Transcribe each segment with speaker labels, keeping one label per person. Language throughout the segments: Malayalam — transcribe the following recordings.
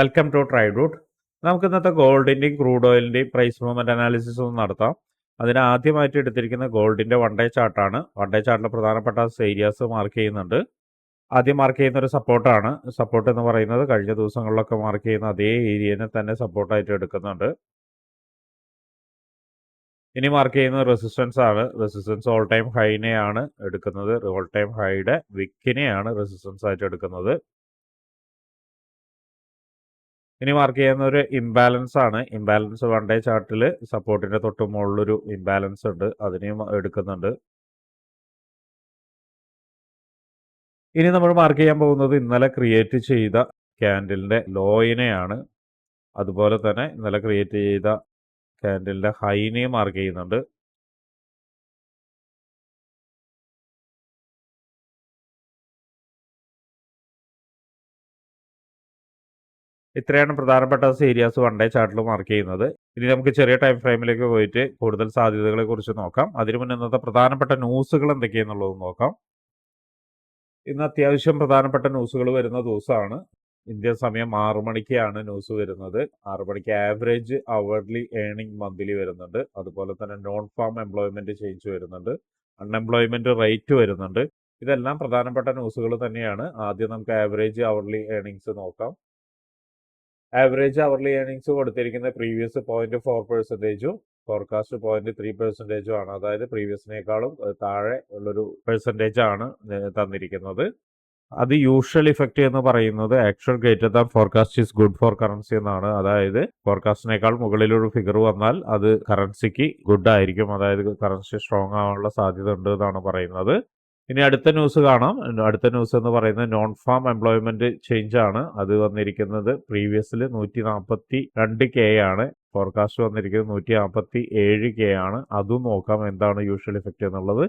Speaker 1: വെൽക്കം ടു ട്രൈ റൂട്ട് നമുക്ക് ഇന്നത്തെ ഗോൾഡിന്റെയും ക്രൂഡ് ഓയിലിന്റെയും പ്രൈസ് മൂവ്മെന്റ് അനാലിസിസ് ഒന്ന് നടത്താം. അതിന് ആദ്യമായിട്ട് എടുത്തിരിക്കുന്ന ഗോൾഡിന്റെ വൺ ഡേ ചാർട്ടാണ് വൺ ഡേ ചാർട്ടിൽ പ്രധാനപ്പെട്ട ഏരിയാസ് മാർക്ക് ചെയ്യുന്നുണ്ട്. ആദ്യം മാർക്ക് ചെയ്യുന്ന ഒരു സപ്പോർട്ടാണ് സപ്പോർട്ട് എന്ന് പറയുന്നത് കഴിഞ്ഞ ദിവസങ്ങളിലൊക്കെ മാർക്ക് ചെയ്യുന്ന അതേ ഏരിയനെ തന്നെ സപ്പോർട്ടായിട്ട് എടുക്കുന്നുണ്ട്. ഇനി മാർക്ക് ചെയ്യുന്ന റെസിസ്റ്റൻസ് ആണ്. റെസിസ്റ്റൻസ് ഓൾ ടൈം ഹൈനെയാണ് എടുക്കുന്നത്. ഓൾ ടൈം ഹൈയുടെ വിക്കിനെയാണ് റെസിസ്റ്റൻസ് ആയിട്ട് എടുക്കുന്നത്. ഇനി മാർക്ക് ചെയ്യുന്ന ഒരു ഇംബാലൻസ് ആണ്. ഇംബാലൻസ് വൺ ഡേ ചാർട്ടിൽ സപ്പോർട്ടിന്റെ തൊട്ട് മുകളിലൊരു ഇംബാലൻസ് ഉണ്ട്. അതിനെയും എടുക്കുന്നുണ്ട്. ഇനി നമ്മൾ മാർക്ക് ചെയ്യാൻ പോകുന്നത് ഇന്നലെ ക്രിയേറ്റ് ചെയ്ത ക്യാൻഡിലിന്റെ ലോയിനെയാണ് അതുപോലെ തന്നെ ഇന്നലെ ക്രിയേറ്റ് ചെയ്ത ക്യാൻഡിലിന്റെ ഹൈനെയും മാർക്ക് ചെയ്യുന്നുണ്ട്. ഇത്രയാണ് പ്രധാനപ്പെട്ട ഏരിയാസ് വൺ ഡേ ചാർട്ടിൽ മാർക്ക് ചെയ്യുന്നത്. ഇനി നമുക്ക് ചെറിയ ടൈം ഫ്രെയിമിലേക്ക് പോയിട്ട് കൂടുതൽ സാധ്യതകളെ കുറിച്ച് നോക്കാം. അതിനു മുന്നേ ഇന്നത്തെ പ്രധാനപ്പെട്ട ന്യൂസുകൾ എന്തൊക്കെയാണെന്നുള്ളത് നോക്കാം. ഇന്ന് അത്യാവശ്യം പ്രധാനപ്പെട്ട ന്യൂസുകൾ വരുന്ന ദിവസമാണ്. ഇന്ത്യൻ സമയം ആറു മണിക്കാണ് ന്യൂസ് വരുന്നത്. ആറു മണിക്ക് ആവറേജ് അവർലി ഏണിംഗ് മന്ത്ലി വരുന്നുണ്ട്. അതുപോലെ തന്നെ നോൺ ഫാം എംപ്ലോയ്മെന്റ് ചേഞ്ച് വരുന്നുണ്ട്. അൺഎംപ്ലോയ്മെന്റ് റേറ്റ് വരുന്നുണ്ട്. ഇതെല്ലാം പ്രധാനപ്പെട്ട ന്യൂസുകൾ തന്നെയാണ്. ആദ്യം നമുക്ക് ആവറേജ് അവർലി ഏണിങ്സ് നോക്കാം. ആവറേജ് അവർലി ഏണിങ്സ് കൊടുത്തിരിക്കുന്ന പ്രീവിയസ് പോയിന്റ് ഫോർ പെർസെന്റേജും ഫോർകാസ്റ്റ് പോയിന്റ് ത്രീ പെർസെന്റേജും ആണ്. അതായത് പ്രീവിയസിനേക്കാളും താഴെ ഉള്ളൊരു പെർസെന്റേജ് ആണ് തന്നിരിക്കുന്നത്. അത് യൂഷ്വൽ ഇഫക്റ്റ് എന്ന് പറയുന്നത് actual greater than forecast is good for currency എന്നാണ്. അതായത് ഫോർകാസ്റ്റിനേക്കാൾ മുകളിലൊരു ഫിഗർ വന്നാൽ അത് കറൻസിക്ക് ഗുഡ് ആയിരിക്കും. അതായത് കറൻസി സ്ട്രോങ് ആവാനുള്ള സാധ്യത ഉണ്ട് എന്നാണ് പറയുന്നത്. ഇനി അടുത്ത ന്യൂസ് കാണാം. അടുത്ത ന്യൂസ് എന്ന് പറയുന്നത് നോൺ ഫാം എംപ്ലോയ്മെന്റ് ചേഞ്ച് ആണ്. അത് വന്നിരിക്കുന്നത് പ്രീവിയസിൽ നൂറ്റി നാൽപ്പത്തി രണ്ട് കെ ആണ്. ഫോർകാസ്റ്റ് വന്നിരിക്കുന്നത് നൂറ്റി നാൽപ്പത്തി ഏഴ് കെ ആണ്. അതും നോക്കാം എന്താണ് യൂഷ്വൽ ഇഫക്റ്റ് എന്നുള്ളത്.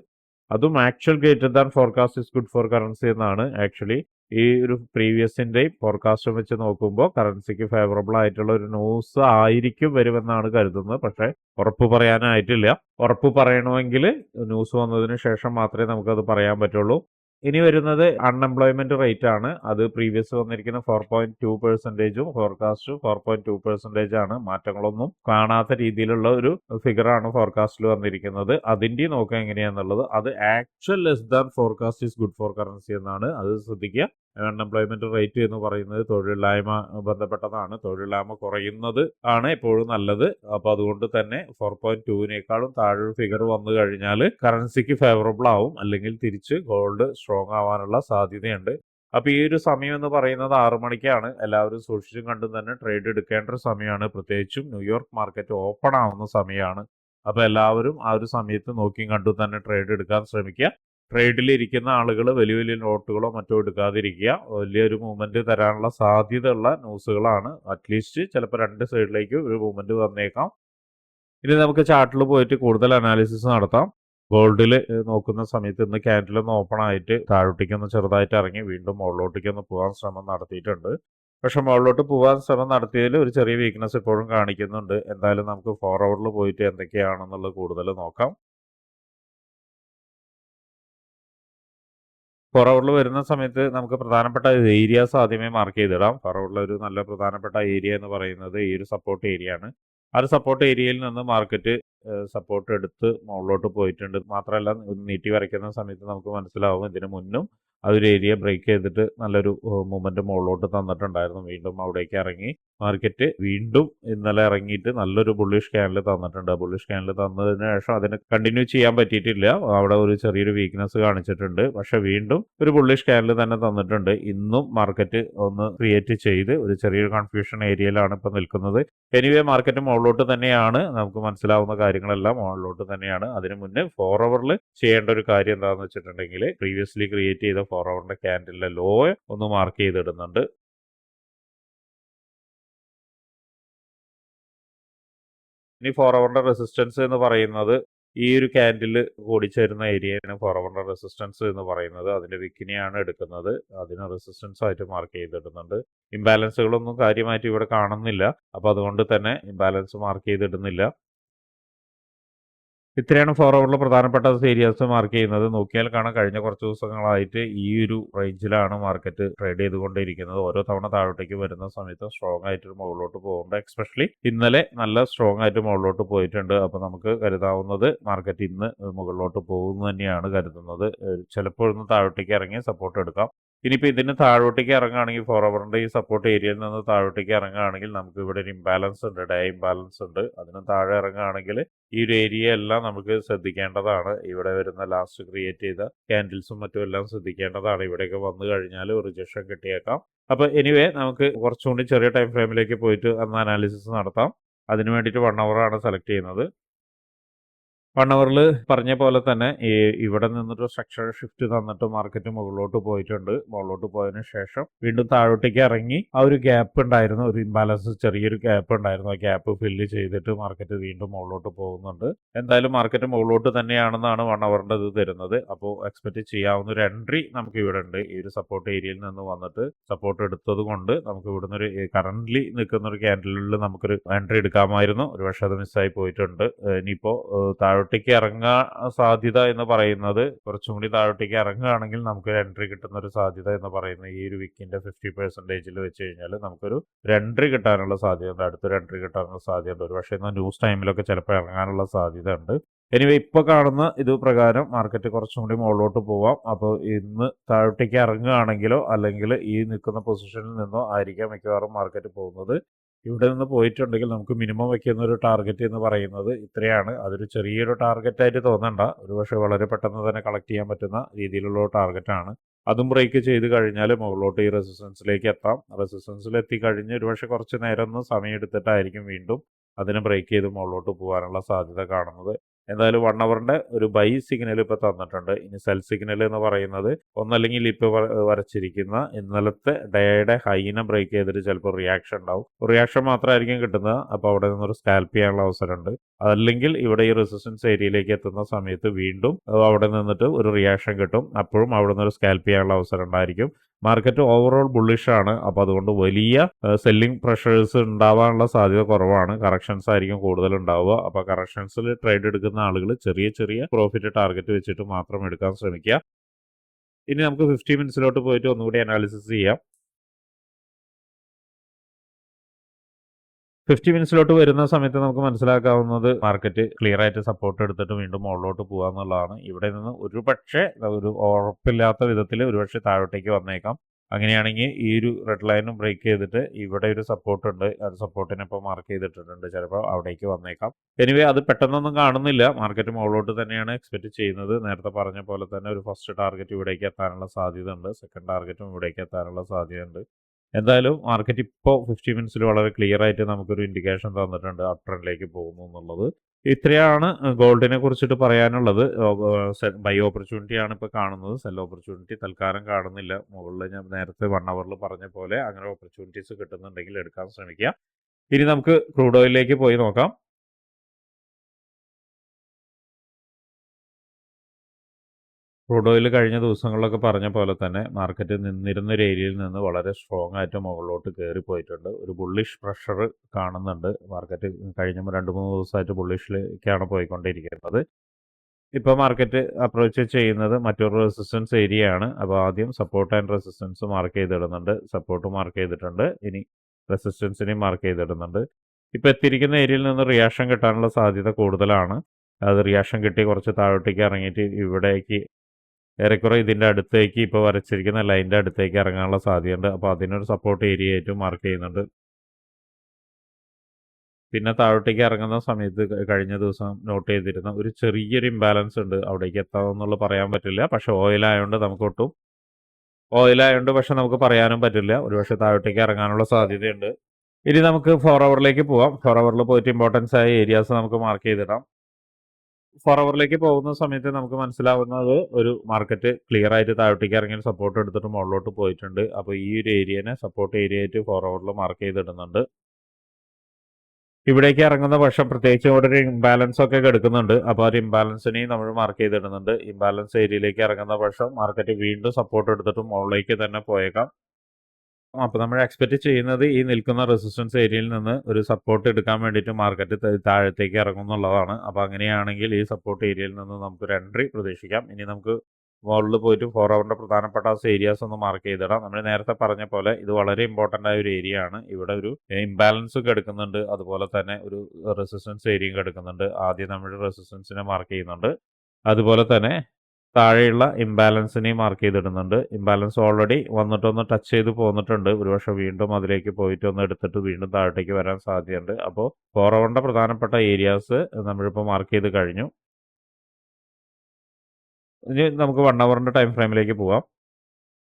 Speaker 1: അതും actual greater than forecast is good for currency എന്നാണ് ആക്ച്വലി ഈ ഒരു പ്രീവിയസിന്റെയും ഫോർകാസ്റ്റും വെച്ച് നോക്കുമ്പോൾ കറൻസിക്ക് ഫേവറബിൾ ആയിട്ടുള്ള ഒരു ന്യൂസ് ആയിരിക്കും വരുമെന്നാണ് കരുതുന്നത്. പക്ഷേ ഉറപ്പ് പറയാനായിട്ടില്ല. ഉറപ്പ് പറയണമെങ്കിൽ ന്യൂസ് വന്നതിന് ശേഷം മാത്രമേ നമുക്കത് പറയാൻ പറ്റുള്ളൂ. ഇനി വരുന്നത് അൺഎംപ്ലോയ്മെന്റ് റേറ്റ് ആണ്. അത് പ്രീവിയസ് വന്നിരിക്കുന്ന ഫോർ പോയിന്റ് ടു പെർസെന്റേജും ഫോർകാസ്റ്റും ഫോർ പോയിന്റ് ടു പെർസെന്റേജ് ആണ്. മാറ്റങ്ങളൊന്നും കാണാത്ത രീതിയിലുള്ള ഒരു ഫിഗറാണ് ഫോർകാസ്റ്റിൽ വന്നിരിക്കുന്നത്. അതിന്റെ നോക്കുക എങ്ങനെയാണെന്നുള്ളത് അത് actual less than forecast is good for currency എന്നാണ്. അത് ശ്രദ്ധിക്കുക. അൺഎംപ്ലോയ്മെന്റ് റേറ്റ് എന്ന് പറയുന്നത് തൊഴിലില്ലായ്മ ബന്ധപ്പെട്ടതാണ്. തൊഴിലില്ലായ്മ കുറയുന്നത് ആണ് എപ്പോഴും നല്ലത്. അപ്പോൾ അതുകൊണ്ട് തന്നെ ഫോർ പോയിന്റ് ടുവിനേക്കാളും താഴെ ഫിഗർ വന്നു കഴിഞ്ഞാൽ കറൻസിക്ക് ഫേവറബിൾ ആവും. അല്ലെങ്കിൽ തിരിച്ച് ഗോൾഡ് സ്ട്രോങ് ആവാനുള്ള സാധ്യതയുണ്ട്. അപ്പോൾ ഈ ഒരു സമയം എന്ന് പറയുന്നത് ആറു മണിക്കാണ്. എല്ലാവരും സൂക്ഷിച്ചും കണ്ടും തന്നെ ട്രേഡ് എടുക്കേണ്ട ഒരു സമയമാണ്. പ്രത്യേകിച്ചും ന്യൂയോർക്ക് മാർക്കറ്റ് ഓപ്പൺ ആവുന്ന സമയമാണ്. അപ്പോൾ എല്ലാവരും ആ ഒരു സമയത്ത് നോക്കിയും കണ്ടും തന്നെ ട്രേഡ് എടുക്കാൻ ശ്രമിക്കുക. ട്രേഡിൽ ഇരിക്കുന്ന ആളുകൾ വലിയ വലിയ നോട്ടുകളോ മറ്റോ എടുക്കാതിരിക്കുക. വലിയൊരു മൂവ്മെന്റ് തരാനുള്ള സാധ്യതയുള്ള ന്യൂസുകളാണ്. അറ്റ്ലീസ്റ്റ് ചിലപ്പോൾ രണ്ട് സൈഡിലേക്ക് ഒരു മൂവ്മെന്റ് വന്നേക്കാം. ഇനി നമുക്ക് ചാർട്ടിൽ പോയിട്ട് കൂടുതൽ അനാലിസിസ് നടത്താം. ഗോൾഡിൽ നോക്കുന്ന സമയത്ത് ഇന്ന് ക്യാൻഡിൽ ഒന്ന് ഓപ്പൺ ആയിട്ട് താഴോട്ടേക്കൊന്ന് ചെറുതായിട്ട് ഇറങ്ങി വീണ്ടും മുകളിലോട്ടേക്കൊന്ന് പോകാൻ ശ്രമം നടത്തിയിട്ടുണ്ട്. പക്ഷെ മുകളിലോട്ട് പോകാൻ ശ്രമം നടത്തിയതിൽ ഒരു ചെറിയ വീക്ക്നെസ് ഇപ്പോഴും കാണിക്കുന്നുണ്ട്. എന്തായാലും നമുക്ക് ഫോർ അവറിൽ പോയിട്ട് എന്തൊക്കെയാണെന്നുള്ളത് കൂടുതൽ നോക്കാം. ഫോർ വരുന്ന സമയത്ത് നമുക്ക് പ്രധാനപ്പെട്ട ഏരിയാസ് ആദ്യമേ മാർക്ക് ചെയ്തിടാം. ഫോർ ഒരു നല്ല പ്രധാനപ്പെട്ട ഏരിയ എന്ന് പറയുന്നത് ഈ ഒരു സപ്പോർട്ട് ഏരിയ ആണ്. ആ ഒരു സപ്പോർട്ട് ഏരിയയിൽ നിന്ന് മാർക്കറ്റ് സപ്പോർട്ട് എടുത്ത് മുകളിലോട്ട് പോയിട്ടുണ്ട്. മാത്രമല്ല നീട്ടി വരയ്ക്കുന്ന സമയത്ത് നമുക്ക് മനസ്സിലാവും ഇതിനു മുന്നും അതൊരു ഏരിയ ബ്രേക്ക് ചെയ്തിട്ട് നല്ലൊരു മൂവ്മെന്റ് മുകളിലോട്ട് തന്നിട്ടുണ്ടായിരുന്നു. വീണ്ടും അവിടേക്ക് ഇറങ്ങി. മാർക്കറ്റ് വീണ്ടും ഇന്നലെ ഇറങ്ങിയിട്ട് നല്ലൊരു ബുള്ളിഷ് ക്യാനിൽ തന്നിട്ടുണ്ട്. ബുള്ളിഷ് ക്യാനിൽ തന്നതിന് ശേഷം അതിന് കണ്ടിന്യൂ ചെയ്യാൻ പറ്റിയിട്ടില്ല. അവിടെ ഒരു ചെറിയൊരു വീക്ക്നെസ് കാണിച്ചിട്ടുണ്ട്. പക്ഷെ വീണ്ടും ഒരു ബുള്ളിഷ് ക്യാനിൽ തന്നെ തന്നിട്ടുണ്ട്. ഇന്നും മാർക്കറ്റ് ഒന്ന് ക്രിയേറ്റ് ചെയ്ത് ഒരു ചെറിയൊരു കൺഫ്യൂഷൻ ഏരിയയിലാണ് ഇപ്പൊ നിൽക്കുന്നത്. എനിവേ മാർക്കറ്റ് മുകളിലോട്ട് തന്നെയാണ്. നമുക്ക് മനസ്സിലാവുന്ന കാര്യങ്ങളെല്ലാം മുകളിലോട്ട് തന്നെയാണ്. അതിന് മുന്നേ ഫോർ അവറിൽ ചെയ്യേണ്ട ഒരു കാര്യം എന്താണെന്ന് വെച്ചിട്ടുണ്ടെങ്കിൽ പ്രീവിയസ്ലി ക്രിയേറ്റ് ചെയ്ത ഫോർ അവറിന്റെ ക്യാൻഡിലെ ലോ ഒന്ന് മാർക്ക് ചെയ്തിടുന്നുണ്ട്. ഇനി ഫോർ അവറിന്റെ റെസിസ്റ്റൻസ് എന്ന് പറയുന്നത് ഈ ഒരു ക്യാൻഡിൽ ഓടിച്ചേരുന്ന ഏരിയയാണ് ഫോർ അവറിന്റെ റെസിസ്റ്റൻസ് എന്ന് പറയുന്നത്. അതിന്റെ വിക്കിനെയാണ് എടുക്കുന്നത്. അതിന് റെസിസ്റ്റൻസ് ആയിട്ട് മാർക്ക് ചെയ്തിടുന്നുണ്ട്. ഇംബാലൻസുകളൊന്നും കാര്യമായിട്ട് ഇവിടെ കാണുന്നില്ല. അപ്പോൾ അതുകൊണ്ട് തന്നെ ഇംബാലൻസ് മാർക്ക് ചെയ്തിടുന്നില്ല. ഇത്രയാണ് ഫോർ ഓവറിൽ പ്രധാനപ്പെട്ട ഏരിയാസ് മാർക്ക് ചെയ്യുന്നത്. നോക്കിയാൽ കാണാം കഴിഞ്ഞ കുറച്ച് ദിവസങ്ങളായിട്ട് ഈ ഒരു റേഞ്ചിലാണ് മാർക്കറ്റ് ട്രേഡ് ചെയ്തുകൊണ്ടിരിക്കുന്നത്. ഓരോ തവണ താഴോട്ടേക്ക് വരുന്ന സമയത്ത് സ്ട്രോങ് ആയിട്ട് മുകളിലോട്ട് പോകുന്നുണ്ട് എക്സ്പെഷ്യലി ഇന്നലെ നല്ല സ്ട്രോങ് ആയിട്ട് മുകളിലോട്ട് പോയിട്ടുണ്ട്. അപ്പോൾ നമുക്ക് കരുതാവുന്നത് മാർക്കറ്റ് ഇന്ന് മുകളിലോട്ട് പോകുന്നു തന്നെയാണ് കരുതുന്നത്. ചിലപ്പോഴൊന്ന് താഴോട്ടേക്ക് ഇറങ്ങി സപ്പോർട്ട് എടുക്കാം. ഇനിയിപ്പോൾ ഇതിന് താഴോട്ടേക്ക് ഇറങ്ങുകയാണെങ്കിൽ ഫോർ അവറിന്റെ ഈ സപ്പോർട്ട് ഏരിയയിൽ നിന്ന് താഴോട്ടേക്ക് ഇറങ്ങുകയാണെങ്കിൽ നമുക്ക് ഇവിടെ ഒരു ഇംബാലൻസ് ഉണ്ട് ഡേ ഇംബാലൻസ് ഉണ്ട്. അതിന് താഴെ ഇറങ്ങുകയാണെങ്കിൽ ഈ ഒരു ഏരിയ എല്ലാം നമുക്ക് ശ്രദ്ധിക്കേണ്ടതാണ്. ഇവിടെ വരുന്ന ലാസ്റ്റ് ക്രിയേറ്റ് ചെയ്ത ക്യാൻഡിൽസും മറ്റും എല്ലാം ശ്രദ്ധിക്കേണ്ടതാണ്. ഇവിടെയൊക്കെ വന്നു കഴിഞ്ഞാൽ റിജക്ഷൻ കിട്ടിയേക്കാം. അപ്പോൾ എനിവേ നമുക്ക് കുറച്ചുകൂടി ചെറിയ ടൈം ഫ്രെയിമിലേക്ക് പോയിട്ട് അന്ന് അനാലിസിസ് നടത്താം. അതിന് വേണ്ടിയിട്ട് വൺ അവറാണ് സെലക്ട് ചെയ്യുന്നത്. വൺ അവറിൽ പറഞ്ഞ പോലെ തന്നെ ഇവിടെ നിന്നൊരു സ്ട്രക്ചർ ഷിഫ്റ്റ് തന്നിട്ട് മാർക്കറ്റ് മുകളിലോട്ട് പോയിട്ടുണ്ട്. മുകളിലോട്ട് പോയതിനു ശേഷം വീണ്ടും താഴോട്ടേക്ക് ഇറങ്ങി ആ ഒരു ഗ്യാപ്പ് ഉണ്ടായിരുന്നു. ഒരു ഇംബാലൻസ് ചെറിയൊരു ഗ്യാപ്പ് ഉണ്ടായിരുന്നു. ആ ഗ്യാപ്പ് ഫില്ല് ചെയ്തിട്ട് മാർക്കറ്റ് വീണ്ടും മുകളിലോട്ട് പോകുന്നുണ്ട്. എന്തായാലും മാർക്കറ്റ് മുകളിലോട്ട് തന്നെയാണെന്നാണ് വൺ അവറിന്റെ ഇത് തരുന്നത്. അപ്പോൾ എക്സ്പെക്ട് ചെയ്യാവുന്ന ഒരു എൻട്രി നമുക്ക് ഇവിടെ ഉണ്ട്. ഈ ഒരു സപ്പോർട്ട് ഏരിയയിൽ നിന്ന് വന്നിട്ട് സപ്പോർട്ട് എടുത്തത് കൊണ്ട് നമുക്ക് ഇവിടുന്ന് ഒരു കറന്റ്ലി നിൽക്കുന്ന ഒരു ക്യാൻഡലിൽ നമുക്കൊരു എൻട്രി എടുക്കാമായിരുന്നു. ഒരു പക്ഷേ അത് മിസ്സായി പോയിട്ടുണ്ട്. ഇനിയിപ്പോൾ ഏഹ് താഴോട്ടേക്ക് ഇറങ്ങാൻ സാധ്യത എന്ന് പറയുന്നത് കുറച്ചും കൂടി താഴോട്ടേക്ക് ഇറങ്ങുകയാണെങ്കിൽ നമുക്ക് എൻട്രി കിട്ടുന്ന ഒരു സാധ്യത എന്ന് പറയുന്നത് ഈ ഒരു വിക്കിന്റെ ഫിഫ്റ്റി പെർസെന്റേജിൽ വെച്ച് കഴിഞ്ഞാൽ നമുക്കൊരു എൻട്രി കിട്ടാനുള്ള സാധ്യതയുണ്ട് അടുത്തൊരു എൻട്രി കിട്ടാനുള്ള സാധ്യതയുണ്ട് ഒരു പക്ഷേ എന്നാൽ ന്യൂസ് ടൈമിലൊക്കെ ചിലപ്പോൾ ഇറങ്ങാനുള്ള സാധ്യത ഉണ്ട്. എനിവേ ഇപ്പോൾ കാണുന്ന ഇത് പ്രകാരം മാർക്കറ്റ് കുറച്ചും കൂടി മുകളിലോട്ട് പോവാം. അപ്പോൾ ഇന്ന് താഴോട്ടേക്ക് ഇറങ്ങുകയാണെങ്കിലോ അല്ലെങ്കിൽ ഈ നിൽക്കുന്ന പൊസിഷനിൽ നിന്നോ ആയിരിക്കാം മിക്കവാറും മാർക്കറ്റ് പോകുന്നത്. ഇവിടെ നിന്ന് പോയിട്ടുണ്ടെങ്കിൽ നമുക്ക് മിനിമം വയ്ക്കുന്ന ഒരു ടാർഗറ്റ് എന്ന് പറയുന്നത് ഇത്രയാണ്. അതൊരു ചെറിയൊരു ടാർഗറ്റായിട്ട് തോന്നണ്ട. ഒരു പക്ഷേ വളരെ പെട്ടെന്ന് തന്നെ കളക്ട് ചെയ്യാൻ പറ്റുന്ന രീതിയിലുള്ള ടാർഗറ്റാണ് അതും ബ്രേക്ക് ചെയ്ത് കഴിഞ്ഞാൽ മുകളിലോട്ട് ഈ റെസിസ്റ്റൻസിലേക്ക് എത്താം. റെസിസ്റ്റൻസിൽ എത്തിക്കഴിഞ്ഞ് ഒരുപക്ഷെ കുറച്ച് നേരം ഒന്ന് സമയം എടുത്തിട്ടായിരിക്കും വീണ്ടും അതിനെ ബ്രേക്ക് ചെയ്ത് മുകളിലോട്ട് പോകാനുള്ള സാധ്യത കാണുന്നത്. എന്തായാലും വൺ അവറിന്റെ ഒരു ബൈ സിഗ്നൽ ഇപ്പോൾ തന്നിട്ടുണ്ട്. ഇനി സെൽ സിഗ്നൽ എന്ന് പറയുന്നത് ഒന്നല്ലെങ്കിൽ ഇപ്പോൾ വരച്ചിരിക്കുന്ന ഇന്നലത്തെ ഡേയുടെ ഹൈനെ ബ്രേക്ക് ചെയ്തിട്ട് ചിലപ്പോൾ റിയാക്ഷൻ ഉണ്ടാവും. റിയാക്ഷൻ മാത്രമായിരിക്കും കിട്ടുന്നത്. അപ്പോൾ അവിടെ നിന്നൊരു സ്കാൽപ്പ് ചെയ്യാനുള്ള അവസരമുണ്ട്. അതല്ലെങ്കിൽ ഇവിടെ ഈ റെസിസ്റ്റൻസ് ഏരിയയിലേക്ക് എത്തുന്ന സമയത്ത് വീണ്ടും അവിടെ നിന്നിട്ട് ഒരു റിയാക്ഷൻ കിട്ടും. അപ്പോഴും അവിടെ നിന്ന് ഒരു സ്കാൽപ്പ് ചെയ്യാനുള്ള അവസരം ഉണ്ടായിരിക്കും. മാർക്കറ്റ് ഓവറോൾ ബുള്ളിഷ് ആണ്. അപ്പോൾ അതുകൊണ്ട് വലിയ സെല്ലിംഗ് പ്രഷേഴ്സ് ഉണ്ടാവാനുള്ള സാധ്യത കുറവാണ്. കറക്ഷൻസ് ആയിരിക്കും കൂടുതൽ ഉണ്ടാവുക. അപ്പോൾ കറക്ഷൻസിൽ ട്രേഡ് എടുക്കുന്ന ആളുകൾ ചെറിയ ചെറിയ പ്രോഫിറ്റ് ടാർഗറ്റ് വെച്ചിട്ട് മാത്രം എടുക്കാൻ ശ്രമിക്കുക. ഇനി നമുക്ക് ഫിഫ്റ്റി മിനിറ്റ്സിലോട്ട് പോയിട്ട് ഒന്നുകൂടി അനാലിസിസ് ചെയ്യാം. ഫിഫ്റ്റി മിനിറ്റ്സിലോട്ട് വരുന്ന സമയത്ത് നമുക്ക് മനസ്സിലാക്കാവുന്നത് മാർക്കറ്റ് ക്ലിയർ ആയിട്ട് സപ്പോർട്ട് എടുത്തിട്ട് വീണ്ടും മുകളിലോട്ട് പോകുക എന്നുള്ളതാണ്. ഇവിടെ നിന്ന് ഒരു പക്ഷേ ഒരു ഉറപ്പില്ലാത്ത വിധത്തിൽ ഒരുപക്ഷെ താഴോട്ടേക്ക് വന്നേക്കാം. അങ്ങനെയാണെങ്കിൽ ഈ ഒരു റെഡ് ലൈനും ബ്രേക്ക് ചെയ്തിട്ട് ഇവിടെ ഒരു സപ്പോർട്ട് ഉണ്ട്. അത് സപ്പോർട്ടിനെ ഇപ്പോൾ മാർക്ക് ചെയ്തിട്ടുണ്ട് ചിലപ്പോൾ അവിടേക്ക് വന്നേക്കാം. എനിവേ അത് പെട്ടെന്നൊന്നും കാണുന്നില്ല. മാർക്കറ്റ് മുകളിലോട്ട് തന്നെയാണ് എക്സ്പെക്ട് ചെയ്യുന്നത്. നേരത്തെ പറഞ്ഞ പോലെ തന്നെ ഒരു ഫസ്റ്റ് ടാർഗറ്റ് ഇവിടേക്ക് എത്താനുള്ള സാധ്യത ഉണ്ട് സെക്കൻഡ് ടാർഗറ്റും ഇവിടേക്ക് എത്താനുള്ള സാധ്യതയുണ്ട്. എന്തായാലും മാർക്കറ്റ് ഇപ്പോൾ ഫിഫ്റ്റി മിനിറ്റ്സിൽ വളരെ ക്ലിയർ ആയിട്ട് നമുക്കൊരു ഇൻഡിക്കേഷൻ തന്നിട്ടുണ്ട് അപ് ട്രെൻഡിലേക്ക് പോകുന്നു എന്നുള്ളത്. ഇത്രയാണ് ഗോൾഡിനെ കുറിച്ചിട്ട് പറയാനുള്ളത്. ബൈ ഓപ്പർച്യൂണിറ്റി ആണ് ഇപ്പോൾ കാണുന്നത്. സെൽ ഓപ്പർച്യൂണിറ്റി തൽക്കാലം കാണുന്നില്ല. മുകളിൽ ഞാൻ നേരത്തെ വൺ അവറിൽ പറഞ്ഞ പോലെ അങ്ങനെ ഓപ്പർച്യൂണിറ്റീസ് കിട്ടുന്നുണ്ടെങ്കിൽ എടുക്കാൻ ശ്രമിക്കുക ഇനി നമുക്ക് ക്രൂഡ് ഓയിലിലേക്ക് പോയി നോക്കാം. ക്രൂഡ് ഓയിൽ കഴിഞ്ഞ ദിവസങ്ങളിലൊക്കെ പറഞ്ഞ പോലെ തന്നെ മാർക്കറ്റ് നിന്നിരുന്ന ഒരു ഏരിയയിൽ നിന്ന് വളരെ സ്ട്രോങ് ആയിട്ട് മുകളിലോട്ട് കയറി പോയിട്ടുണ്ട്. ഒരു ബുള്ളിഷ് പ്രഷർ കാണുന്നുണ്ട്. മാർക്കറ്റ് കഴിഞ്ഞ രണ്ട് മൂന്ന് ദിവസമായിട്ട് ബുള്ളിഷിലേക്കാണ് പോയിക്കൊണ്ടിരിക്കുന്നത്. ഇപ്പോൾ മാർക്കറ്റ് അപ്രോച്ച് ചെയ്യുന്നത് മറ്റൊരു റെസിസ്റ്റൻസ് ഏരിയ ആണ്. അപ്പോൾ ആദ്യം സപ്പോർട്ട് ആൻഡ് റെസിസ്റ്റൻസ് മാർക്ക് ചെയ്തിടുന്നുണ്ട്. സപ്പോർട്ട് മാർക്ക് ചെയ്തിട്ടുണ്ട്. ഇനി റെസിസ്റ്റൻസിനെയും മാർക്ക് ചെയ്തിടുന്നുണ്ട്. ഇപ്പോൾ എത്തിയിരിക്കുന്ന ഏരിയയിൽ നിന്ന് റിയാക്ഷൻ കിട്ടാനുള്ള സാധ്യത കൂടുതലാണ്. അത് റിയാക്ഷൻ കിട്ടി കുറച്ച് താഴോട്ടേക്ക് ഇറങ്ങിയിട്ട് ഇവിടേക്ക് ഏറെക്കുറെ ഇതിന്റെ അടുത്തേക്ക് ഇപ്പോൾ വരച്ചിരിക്കുന്ന ലൈനിന്റെ അടുത്തേക്ക് ഇറങ്ങാനുള്ള സാധ്യതയുണ്ട്. അപ്പോൾ അതിനൊരു സപ്പോർട്ട് ഏരിയ ആയിട്ട് മാർക്ക് ചെയ്യുന്നുണ്ട്. പിന്നെ താഴോട്ടേക്ക് ഇറങ്ങുന്ന സമയത്ത് കഴിഞ്ഞ ദിവസം നോട്ട് ചെയ്തിരുന്ന ഒരു ചെറിയൊരു ഇംബാലൻസ് ഉണ്ട്. അവിടേക്ക് എത്താമെന്നുള്ള പറയാൻ പറ്റില്ല. പക്ഷേ ഓയിൽ ആയതുകൊണ്ട് നമുക്ക് ഒട്ടും ഓയിൽ ആയതുകൊണ്ട് പക്ഷെ നമുക്ക് പറയാനും പറ്റില്ല. ഒരു പക്ഷെ താഴോട്ടേക്ക് ഇറങ്ങാനുള്ള സാധ്യതയുണ്ട്. ഇനി നമുക്ക് ഫോർ അവറിലേക്ക് പോവാം. ഫോർ അവറിൽ പോയിട്ട് ഇമ്പോർട്ടൻസ് ആയ ഏരിയാസ് നമുക്ക് മാർക്ക് ചെയ്തിടാം. ഫോർ അവറിലേക്ക് പോകുന്ന സമയത്ത് നമുക്ക് മനസ്സിലാവുന്നത് ഒരു മാർക്കറ്റ് ക്ലിയർ ആയിട്ട് താഴോട്ടേക്ക് ഇറങ്ങി സപ്പോർട്ട് എടുത്തിട്ട് മുകളിലോട്ട് പോയിട്ടുണ്ട്. അപ്പോൾ ഈ ഒരു ഏരിയനെ സപ്പോർട്ട് ഏരിയ ആയിട്ട് ഫോർ അവറിൽ മാർക്ക് ചെയ്തിടുന്നുണ്ട്. ഇവിടേക്ക് ഇറങ്ങുന്ന പക്ഷം പ്രത്യേകിച്ച് ഇവിടെ ഒരു ഇംബാലൻസ് ഒക്കെ എടുക്കുന്നുണ്ട് അപ്പോൾ ഒരു ഇംബാലൻസിനെയും നമ്മൾ മാർക്ക് ചെയ്തിടുന്നുണ്ട്. ഇംബാലൻസ് ഏരിയയിലേക്ക് ഇറങ്ങുന്ന പക്ഷം മാർക്കറ്റ് വീണ്ടും സപ്പോർട്ട് എടുത്തിട്ട് മുകളിലേക്ക് തന്നെ പോയേക്കാം. അപ്പോൾ നമ്മൾ എക്സ്പെക്ട് ചെയ്യുന്നത് ഈ നിൽക്കുന്ന റെസിസ്റ്റൻസ് ഏരിയയിൽ നിന്ന് ഒരു സപ്പോർട്ട് എടുക്കാൻ വേണ്ടിയിട്ട് മാർക്കറ്റ് താഴത്തേക്ക് ഇറങ്ങും എന്നുള്ളതാണ്. അപ്പോൾ അങ്ങനെയാണെങ്കിൽ ഈ സപ്പോർട്ട് ഏരിയയിൽ നിന്ന് നമുക്ക് ഒരു എൻട്രി പ്രതീക്ഷിക്കാം. ഇനി നമുക്ക് മുകളിൽ പോയിട്ട് ഫോർ അവറിന്റെ പ്രധാനപ്പെട്ട ഏരിയാസ് ഒന്ന് മാർക്ക് ചെയ്തിടാം. നമ്മൾ നേരത്തെ പറഞ്ഞ പോലെ ഇത് വളരെ ഇമ്പോർട്ടന്റ് ആയ ഒരു ഏരിയ ആണ്. ഇവിടെ ഒരു ഇംബാലൻസ് കിടക്കുന്നുണ്ട് അതുപോലെ തന്നെ ഒരു റെസിസ്റ്റൻസ് ഏരിയയും കിടക്കുന്നുണ്ട് ആദ്യം നമ്മൾ റെസിസ്റ്റൻസിനെ മാർക്ക് ചെയ്യുന്നുണ്ട്. അതുപോലെ തന്നെ താഴെയുള്ള ഇംബാലൻസിനെയും മാർക്ക് ചെയ്തിടുന്നുണ്ട്. ഇംബാലൻസ് ഓൾറെഡി വന്നിട്ടൊന്ന് ടച്ച് ചെയ്ത് പോന്നിട്ടുണ്ട്. ഒരുപക്ഷെ വീണ്ടും അതിലേക്ക് പോയിട്ട് ഒന്ന് എടുത്തിട്ട് വീണ്ടും താഴത്തേക്ക് വരാൻ സാധ്യതയുണ്ട്. അപ്പോൾ കോറവണ്ട പ്രധാനപ്പെട്ട ഏരിയാസ് നമ്മളിപ്പോൾ മാർക്ക് ചെയ്ത് കഴിഞ്ഞു. ഇനി നമുക്ക് വൺ അവറിന്റെ ടൈം ഫ്രെയിമിലേക്ക് പോവാം.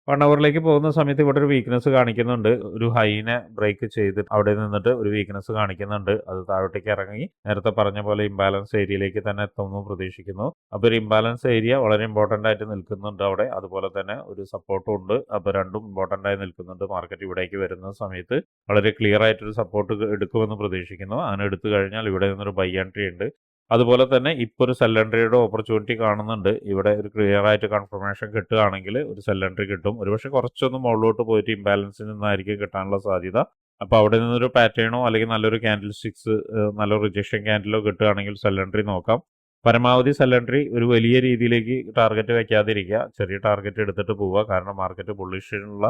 Speaker 1: വൺ അവറിലേക്ക് പോകുന്ന സമയത്ത് ഇവിടെ ഒരു വീക്ക്നെസ് കാണിക്കുന്നുണ്ട്. ഒരു ഹൈനെ ബ്രേക്ക് ചെയ്ത് അവിടെ നിന്നിട്ട് ഒരു വീക്ക്നെസ് കാണിക്കുന്നുണ്ട്. അത് താഴോട്ടേക്ക് ഇറങ്ങി നേരത്തെ പറഞ്ഞ പോലെ ഇംബാലൻസ് ഏരിയയിലേക്ക് തന്നെ എത്തുമെന്ന് പ്രതീക്ഷിക്കുന്നു. അപ്പോൾ ഒരു ഇംബാലൻസ് ഏരിയ വളരെ ഇമ്പോർട്ടന്റ് ആയിട്ട് നിൽക്കുന്നുണ്ട് അവിടെ. അതുപോലെ തന്നെ ഒരു സപ്പോർട്ടും ഉണ്ട്. അപ്പോൾ രണ്ടും ഇമ്പോർട്ടന്റ് ആയി നിൽക്കുന്നുണ്ട്. മാർക്കറ്റ് ഇവിടേക്ക് വരുന്ന സമയത്ത് വളരെ ക്ലിയർ ആയിട്ടൊരു സപ്പോർട്ട് എടുക്കുമെന്ന് പ്രതീക്ഷിക്കുന്നു. അങ്ങനെ എടുത്തു കഴിഞ്ഞാൽ ഇവിടെ നിന്നൊരു ബൈ എൻട്രി ഉണ്ട്. അതുപോലെ തന്നെ ഇപ്പോൾ ഒരു സെൽ ഓപ്പർച്യൂണിറ്റി കാണുന്നുണ്ട്. ഇവിടെ ഒരു ക്ലിയർ ആയിട്ട് കൺഫർമേഷൻ കിട്ടുകയാണെങ്കിൽ ഒരു സെല്ലൻട്രി കിട്ടും. ഒരുപക്ഷെ കുറച്ചൊന്ന് മുകളിലോട്ട് പോയിട്ട് ഇംബാലൻസിൽ നിന്നായിരിക്കും കിട്ടാനുള്ള സാധ്യത. അപ്പോൾ അവിടെ നിന്നൊരു പാറ്റേണോ അല്ലെങ്കിൽ നല്ലൊരു ക്യാൻഡിൽ സ്റ്റിക്സ് നല്ല റിജക്ഷൻ ക്യാൻഡിലോ കിട്ടുകയാണെങ്കിൽ സെല്ലൻട്രി നോക്കാം. പരമാവധി സെല്ലൻട്രി ഒരു വലിയ രീതിയിലേക്ക് ടാർഗറ്റ് വയ്ക്കാതിരിക്കുക ചെറിയ ടാർഗറ്റ് എടുത്തിട്ട് പോവുക. കാരണം മാർക്കറ്റ് ബുള്ളിഷിനുള്ള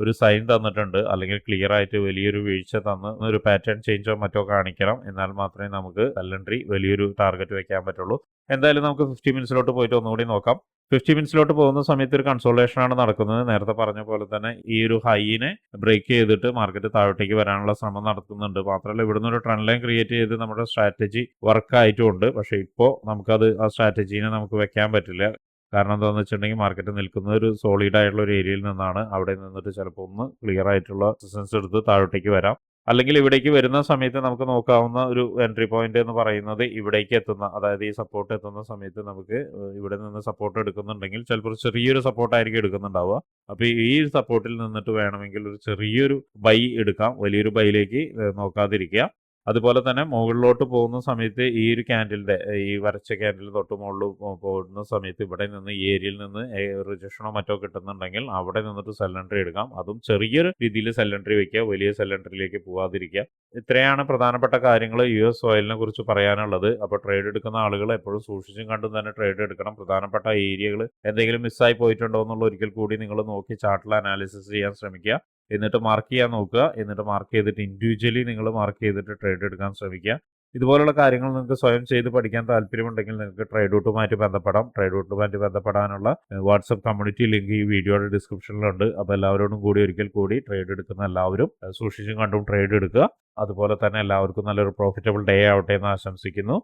Speaker 1: ഒരു സൈൻ തന്നിട്ടുണ്ട്. അല്ലെങ്കിൽ ക്ലിയർ ആയിട്ട് വലിയൊരു വീഴ്ച തന്ന് ഒരു പാറ്റേൺ ചേഞ്ചോ മറ്റോ കാണിക്കണം. എന്നാൽ മാത്രമേ നമുക്ക് സെല്ലൻട്രി വലിയൊരു ടാർഗറ്റ് വെക്കാൻ പറ്റുള്ളൂ. എന്തായാലും നമുക്ക് ഫിഫ്റ്റി മിനിറ്റ്സിലോട്ട് പോയിട്ട് ഒന്നുകൂടി നോക്കാം. ഫിഫ്റ്റി മിനിറ്റ്സിലോട്ട് പോകുന്ന സമയത്ത് ഒരു കൺസോളേഷൻ ആണ് നടക്കുന്നത്. നേരത്തെ പറഞ്ഞ പോലെ തന്നെ ഈ ഒരു ഹൈനെ ബ്രേക്ക് ചെയ്തിട്ട് മാർക്കറ്റ് താഴോട്ടേക്ക് വരാനുള്ള ശ്രമം നടത്തുന്നുണ്ട്. മാത്രമല്ല ഇവിടുന്ന് ഒരു ട്രെൻഡ് ലൈൻ ക്രിയേറ്റ് ചെയ്ത് നമ്മുടെ സ്ട്രാറ്റജി വർക്ക് ആയിട്ടുമുണ്ട് പക്ഷേ ഇപ്പോൾ നമുക്കത് ആ സ്ട്രാറ്റജീനെ നമുക്ക് വെക്കാൻ പറ്റില്ല. കാരണം എന്താണെന്ന് വെച്ചിട്ടുണ്ടെങ്കിൽ മാർക്കറ്റ് നിൽക്കുന്ന ഒരു സോളിഡ് ആയിട്ടുള്ള ഒരു ഏരിയയിൽ നിന്നാണ് അവിടെ നിന്നിട്ട് ചിലപ്പോൾ ഒന്ന് ക്ലിയർ ആയിട്ടുള്ള റെസിസ്റ്റൻസ് എടുത്ത് താഴോട്ടേക്ക് വരാം. അല്ലെങ്കിൽ ഇവിടേക്ക് വരുന്ന സമയത്ത് നമുക്ക് നോക്കാവുന്ന ഒരു എൻട്രി പോയിന്റ് എന്ന് പറയുന്നത് ഇവിടേക്ക് എത്തുന്ന അതായത് ഈ സപ്പോർട്ട് എത്തുന്ന സമയത്ത് നമുക്ക് ഇവിടെ നിന്ന് സപ്പോർട്ട് എടുക്കുന്നുണ്ടെങ്കിൽ ചിലപ്പോൾ ചെറിയൊരു സപ്പോർട്ടായിരിക്കും എടുക്കുന്നുണ്ടാവുക. അപ്പോൾ ഈ സപ്പോർട്ടിൽ നിന്നിട്ട് വേണമെങ്കിൽ ഒരു ചെറിയൊരു ബൈ എടുക്കാം. വലിയൊരു ബൈയിലേക്ക് നോക്കാതിരിക്കുക. അതുപോലെ തന്നെ മുകളിലോട്ട് പോകുന്ന സമയത്ത് ഈ ഒരു ക്യാൻഡിലിന്റെ ഈ വരച്ച ക്യാൻഡിൽ തൊട്ട് മുകളിൽ പോകുന്ന സമയത്ത് ഇവിടെ നിന്ന് ഏരിയയിൽ നിന്ന് റിജക്ഷനോ മറ്റോ കിട്ടുന്നുണ്ടെങ്കിൽ അവിടെ നിന്നിട്ട് സെല്ലൻട്രി എടുക്കാം. അതും ചെറിയൊരു രീതിയിൽ സെല്ലൻട്രി വയ്ക്കുക വലിയ സെല്ലൻട്രിയിലേക്ക് പോകാതിരിക്കുക ഇത്രയാണ് പ്രധാനപ്പെട്ട കാര്യങ്ങൾ യു എസ് ഓയിലിനെ കുറിച്ച് പറയാനുള്ളത്. അപ്പോൾ ട്രേഡ് എടുക്കുന്ന ആളുകൾ എപ്പോഴും സൂക്ഷിച്ചും കണ്ടും തന്നെ ട്രേഡ് എടുക്കണം. പ്രധാനപ്പെട്ട ഏരിയകൾ എന്തെങ്കിലും മിസ്സായി പോയിട്ടുണ്ടോ എന്നുള്ള ഒരിക്കൽ കൂടി നിങ്ങൾ നോക്കി ചാർട്ടിൽ അനാലിസിസ് ചെയ്യാൻ ശ്രമിക്കുക. എന്നിട്ട് മാർക്ക് ചെയ്യാൻ നോക്കുക. എന്നിട്ട് മാർക്ക് ചെയ്തിട്ട് ഇൻഡിവിജ്വലി നിങ്ങൾ മാർക്ക് ചെയ്തിട്ട് ട്രേഡ് എടുക്കാൻ ശ്രമിക്കുക. ഇതുപോലുള്ള കാര്യങ്ങൾ നിങ്ങൾക്ക് സ്വയം ചെയ്ത് പഠിക്കാൻ താല്പര്യമുണ്ടെങ്കിൽ നിങ്ങൾക്ക് ട്രേഡ് ഔട്ടുമായിട്ട് ബന്ധപ്പെടാം. ട്രേഡ് ഔട്ടുമായിട്ട് ബന്ധപ്പെടാനുള്ള വാട്സപ്പ് കമ്മ്യൂണിറ്റി ലിങ്ക് ഈ വീഡിയോയുടെ ഡിസ്ക്രിപ്ഷനിലുണ്ട് അപ്പോൾ എല്ലാവരോടും കൂടി ഒരിക്കൽ കൂടി ട്രേഡ് എടുക്കുന്ന എല്ലാവരും സൂക്ഷിച്ചും കണ്ടും ട്രേഡ് എടുക്കുക. അതുപോലെ തന്നെ എല്ലാവർക്കും നല്ലൊരു പ്രോഫിറ്റബിൾ ഡേ ആവട്ടെ എന്ന് ആശംസിക്കുന്നു.